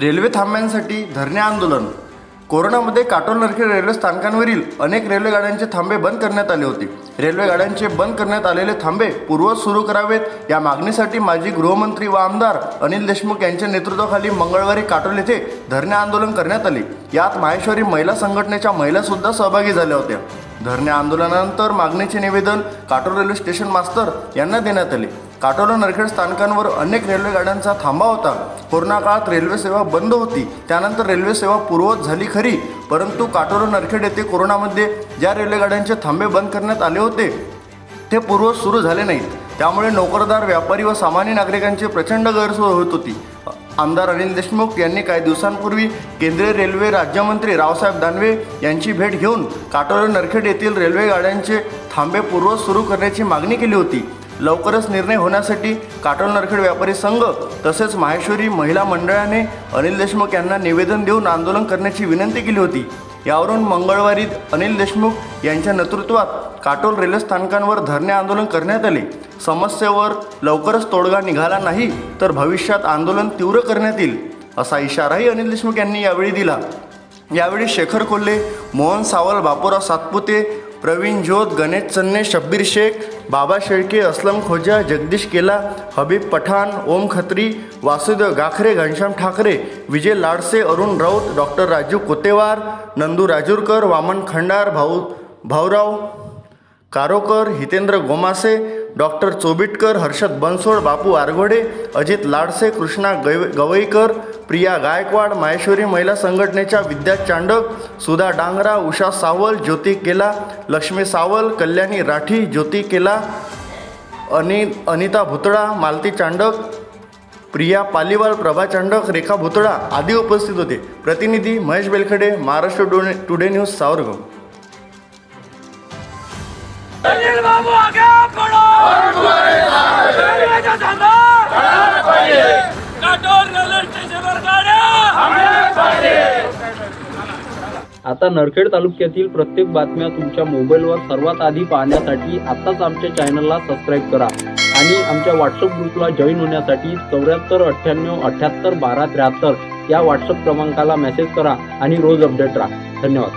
Railway थांब्यांसाठी धरणे आंदोलन. कोरोनामध्ये काटोल नरखेड रेल्वे स्थानकांवरील अनेक रेल्वे गाड्यांचे थांबे बंद करण्यात आले होते. रेल्वे गाड्यांचे बंद करण्यात आलेले थांबे पूर्वत सुरू करावेत या मागणीसाठी माजी गृहमंत्री व आमदार अनिल देशमुख यांच्या नेतृत्वाखाली मंगळवारी काटोल येथे धरणे आंदोलन करण्यात आले. यात माहेश्वरी महिला संघटनेच्या महिला सुद्धा सहभागी झाल्या होत्या. धरणे आंदोलनानंतर मागणीचे निवेदन काटोल रेल्वे स्टेशन मास्तर यांना देण्यात आले. काटोला नरखेड स्थानकांवर अनेक रेल्वे गाड्यांचा थांबा होता. कोरोना काळात रेल्वे सेवा बंद होती. त्यानंतर रेल्वे सेवा पूर्ववत झाली खरी. परंतु काटोला नरखेड येथे कोरोनामध्ये ज्या रेल्वे गाड्यांचे थांबे बंद करण्यात आले होते ते पूर्व सुरू झाले नाहीत. त्यामुळे नोकरदार व्यापारी व सामान्य नागरिकांची प्रचंड गैरसोय होत होती. आमदार अनिल देशमुख यांनी काही दिवसांपूर्वी केंद्रीय रेल्वे राज्यमंत्री रावसाहेब दानवे यांची भेट घेऊन काटोल नरखेड येथील रेल्वे गाड्यांचे थांबे पूर्व सुरू करण्याची मागणी केली होती. लवकरच निर्णय होण्यासाठी काटोल नरखेड व्यापारी संघ तसेच माहेश्वरी महिला मंडळाने अनिल देशमुख यांना निवेदन देऊन आंदोलन करण्याची विनंती केली होती. यावरून मंगळवारी अनिल देशमुख यांच्या नेतृत्वात काटोल रेल्वे स्थानकांवर धरणे आंदोलन करण्यात आले. समस्येवर लवकरच तोडगा निघाला नाही तर भविष्यात आंदोलन तीव्र करण्यात येईल असा इशाराही अनिल देशमुख यांनी यावेळी दिला. यावेळी शेखर कोल्हे मोहन सावल बापूराव सातपुते प्रवीण जोत गणेश चन्ने शब्बीर शेख बाबा शेळके असलम खोजा जगदीश केला हबीब पठाण ओम खत्री वासुदेव गाखरे घनश्याम ठाकरे विजय लाडसे अरुण राऊत डॉक्टर राजू कोतेवार नंदू राजूरकर वामन खंडार भाऊ भाऊराव कारोकर हितेंद्र गोमासे डॉक्टर चोबिटकर हर्षद बनसोड बापू आरघोडे अजित लाडसे कृष्णा गव गवईकर प्रिया गायकवाड माहेश्वरी महिला संघटनेच्या विद्या चांडक सुधा डांगरा उषा सावल ज्योती केला लक्ष्मी सावल कल्याणी राठी ज्योती केला अनि अनिता भुतळा मालती चांडक प्रिया पालीवाल प्रभा चांडक रेखा भुतळा आदी उपस्थित होते. प्रतिनिधी Mahesh Belkhade Maharashtra today today news Savargaon. आता नरखेड तालुक्यातील प्रत्येक बातम्या तुमच्या मोबाईलवर सर्वात आधी पाहण्यासाठी आत्ताच आमच्या चॅनलला सबस्क्राईब करा. आणि आमच्या व्हॉट्सअप ग्रुपला जॉईन होण्यासाठी चौऱ्याहत्तर अठ्ठ्याण्णव अठ्ठ्याहत्तर बारा त्र्याहत्तर या व्हॉट्सअप क्रमांकाला मेसेज करा आणि रोज अपडेट राहा. धन्यवाद.